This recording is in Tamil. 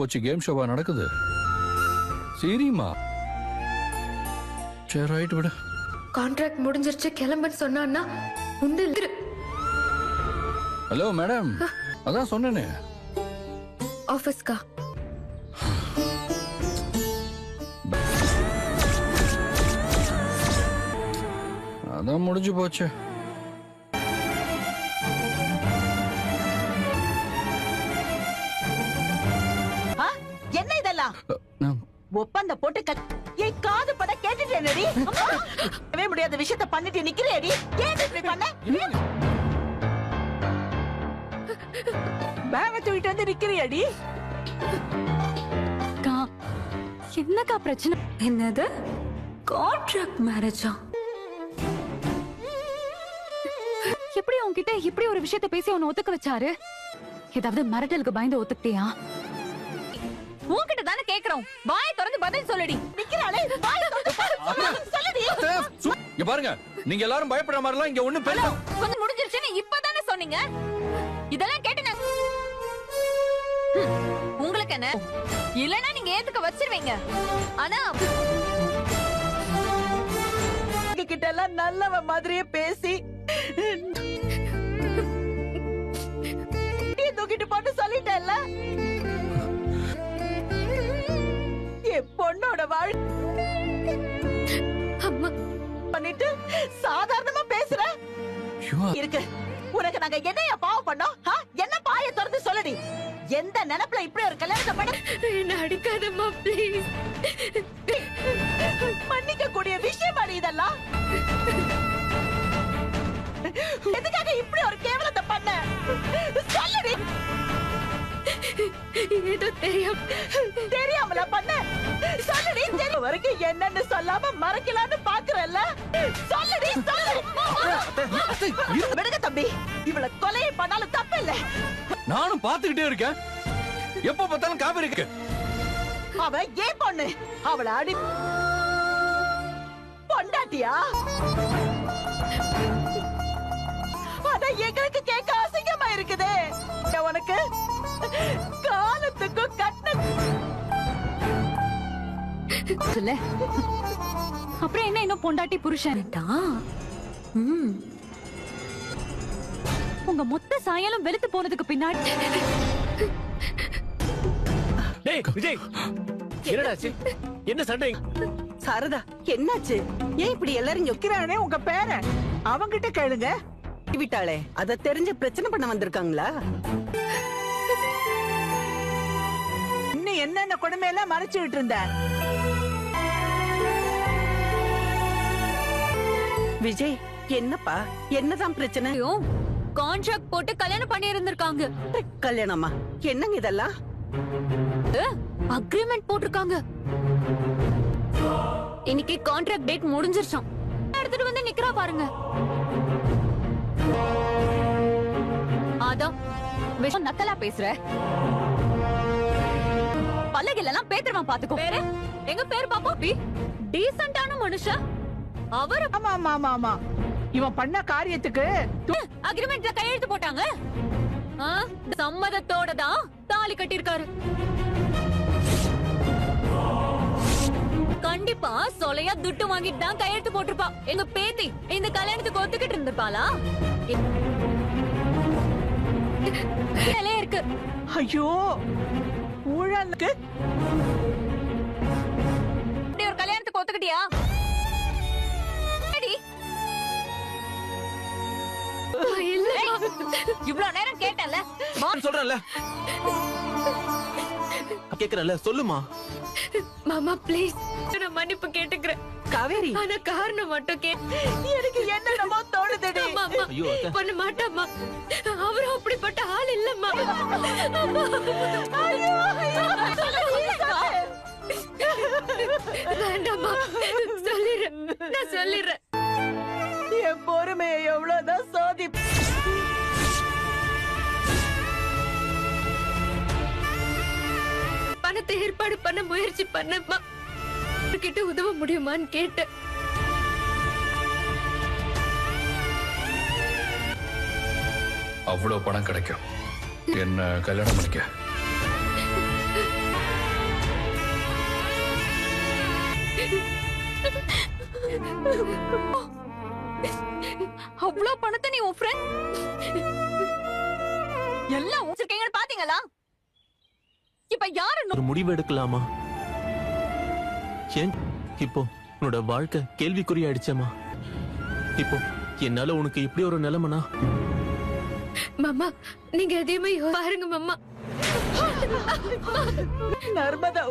போச்சு. கேம் ஷோவா நடக்குது. சரிம்மா. சரி ரைட் விடு. கான்ட்ராக்ட் முடிஞ்சிருச்சு. கிளம்புன்னு சொன்னான்னா உண்டு. ஹலோ மேடம் அதான் சொன்னேனே. ஆபீஸ்க்கா அதான் முடிஞ்சு போச்சு. ஒப்பந்த போட்டு கட்- என் காது பட கேட்டுட்டேனடி அம்மா. முடியாத விஷயத்த பண்ணிட்டு நிக்கிறேடி ஏன் இப்படி பண்ண? பேக தூக்கிட்டு வந்து நிக்கிறியடி அக்கா என்னக்கா பிரச்சனை? என்னது? கான்ட்ராக்ட் மேரேஜா எப்படி உன்கிட்ட இப்படி ஒரு விஷயத்த பேசி அவனை ஒத்துக்க வச்சாரு? ஏதாவது மிரட்டலுக்கு பயந்து ஒத்துக்கிட்டியா? உன்கிட்ட தானே கேக்குறோம். வாய் திறந்து பதில் சொல்லுடி. நிக்கிறாளே வாய் திறந்து சொல்லு, சொல்லுடி. இங்க பாருங்க. நீங்க எல்லாரும் பயப்படுற மாதிரிலாம் இங்க ஒண்ணும் பேச கொஞ்சம் முடிஞ்சிருச்சுன்னு இப்பதானே சொன்னீங்க? இதெல்லாம் கேட்டு நான் ஹம், உங்களுக்கு என்ன? இல்லனா நீங்க ஏத்துக்க வச்சிருவீங்க. ஆனா கிட்ட எல்லாம் நல்லவ மாதிரியே பேசி நீ தூக்கிட்டு போட்டு சொல்லிட்டேல்ல ஐயோ, இருக்கு. உனக்கு நாங்க என்னைய பாவம் பண்ணோம்? என்ன பாய திறந்து சொல்லடி? எந்த நினைப்புல இப்படி ஒரு கல்யாணத்தை பண்ண என்ன அடிக்காதம்மா ப்ளீஸ் மன்னிக்க கூடிய விஷயம் அடி இதெல்லாம்? எதுக்காக இப்படி ஒரு கேவலத்தை பண்ண? சொல்லடி. ஏதோ தெரியும் தெரியாமல பண்ண? சொல்லடி தெரியும் வரைக்கும் என்னன்னு சொல்லாம மறைக்கலாம்னு பாக்குறல்ல? சொல்லு. விடுங்க தம்பி. இவள கொலையை பண்ணாலும் தப்பு இல்ல நானும் பாத்துக்கிட்டே இருக்கேன். எப்ப பார்த்தாலும் காவேரி இருக்கு. அவ ஏன் பொண்ணு? அவள அடி பொண்டாட்டியா? அதான் எங்களுக்கு கேட்க அசிங்கமா இருக்குதே. உனக்கு காலத்துக்கும் கட்ட சொல்ல. அப்புறம் என்ன இன்னும் பொண்டாட்டி புருஷன்? ம். உங்க மொத்த சாயலும் வெளுத்து போனதுக்கு பின்னாடி. டேய் விஜய். என்னடாச்சு என்ன சண்டை? சாரதா என்னாச்சு? ஏன் இப்படி எல்லாரும் நிக்கிறானே உங்க பேரன்? அவங்கிட்ட கேளுங்க. விட்டாளே அத தெரிஞ்சு பிரச்சனை பண்ண வந்திருக்காங்களா? இன்னும் என்னென்ன கொடுமை எல்லாம் மறைச்சுக்கிட்டு இருந்த? விஜய் என்னப்பா? என்னதான் பிரச்சனை? கான்ட்ராக்ட் போட்டு கல்யாணம் பண்ணி இருந்திருக்காங்க கல்யாணமா என்னங்க இதெல்லாம்? அக்ரிமெண்ட் போட்டிருக்காங்க. இன்னைக்கு கான்ட்ராக்ட் டேட் முடிஞ்சிருச்சாம். எடுத்துட்டு வந்து நிக்கிறா பாருங்க. அதான் விஷம் நக்கலா பேசுற? பல்லகில எல்லாம் பேத்துருவான் பாத்துக்கோ. பேரு? எங்க பேரு பாப்பா? டீசென்டான மனுஷன். அவர் ஆமா ஆமா ஆமா ஆமா. இவன் பண்ண காரியத்துக்கு அக்ரிமெண்ட்ல கையெழுத்து போட்டாங்க. சம்மதத்தோட தான் தாலி கட்டியிருக்காரு. கண்டிப்பா சொலையா துட்டு வாங்கிட்டு தான் கையெழுத்து போட்டிருப்பா. எங்க பேத்தி இந்த கல்யாணத்துக்கு ஒத்துக்கிட்டு இருந்திருப்பாளா? இருக்கு. ஐயோ ஊழலுக்கு. இப்படி ஒரு கல்யாணத்துக்கு ஒத்துக்கிட்டியா? இவ்வளவு நேரம் கேட்டல சொல்றேன்ல. கேக்குறேன்ல சொல்லுமா. மாமா ப்ளீஸ் நான் மன்னிப்பு கேட்டுக்கிறேன். காவேரி. ஆனா காரணம் மட்டும் கே எனக்கு என்னென்னமோ தோணுதுடி அத்தை. பண்ண மாட்டாம்மா. அவரும் அப்படிப்பட்ட ஆள் இல்லம்மா. அம்மா. வேண்டாம்மா. சொல்லிடுறேன். நான் சொல்லிடுறேன். என் பொறுமையை எவ்வளவுதான் சோதி பணத்தை ஏற்பாடு பண்ண முயற்சி பண்ணமா கிட்ட உதவ முடியுமான்னு கேட்டேன். அவ்வளவு பணம் கிடைக்கும். என்ன கல்யாணம் பண்ணிக்க. Oh அவ்வளவு பணத்தை நீ உன் ஃப்ரெண்ட் எல்லாம் வச்சிருக்கீங்கன்னு பாத்தீங்களா? இப்ப யாரு ஒரு முடிவு எடுக்கலாமா? ஏன் இப்போ உன்னோட வாழ்க்கை கேள்விக்குறி ஆயிடுச்சேமா இப்போ என்னால உனக்கு இப்படி ஒரு நிலைமைனா? மாமா நீங்க எதையுமே பாருங்க மாமா. நர்மதா